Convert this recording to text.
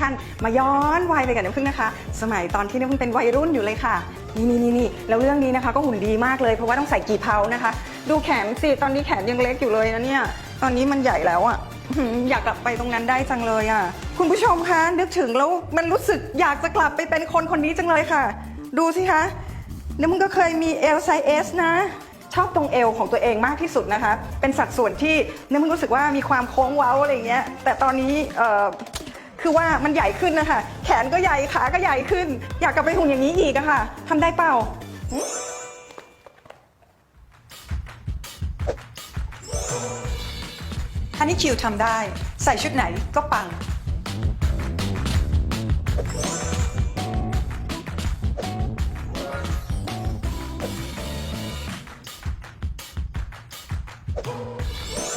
ท่านมาย้อนวัยไปกับน้ำพึ่งนะคะ สมัยตอนที่น้ำพึ่งเป็นวัยรุ่นอยู่เลยค่ะ นี่นี่นี่นี่แล้วเรื่องนี้นะคะก็หุ่นดีมากเลยเพราะว่าต้องใส่กี่เพานะคะ ดูแขนสิตอนนี้แขนยังเล็กอยู่เลยนะเนี่ยตอนนี้มันใหญ่แล้วอะ่ะอยากกลับไปตรงนั้นได้จังเลยอะ่ะ คุณผู้ชมคะนึกถึงแล้วมันรู้สึกอยากจะกลับไปเป็นคนคนนี้จังเลยค่ะ ดูสิคะน้ำพึ่งก็เคยมีเอลไซเอสนะ ชอบตรงเอวของตัวเองมากที่สุดนะคะ เป็นสัดส่วนที่น้ำมึงรู้สึกว่ามีความโค้งเว้าอะไรเงี้ยแต่ตอนนี้ คือว่ามันใหญ่ขึ้นนะคะ แขนก็ใหญ่ขาก็ใหญ่ขึ้น อยากกลับไปหุ่นอย่างนี้อีกอะค่ะทำได้เปล่าอันนี้คิวทำได้ ใส่ชุดไหนก็ปัง Oh.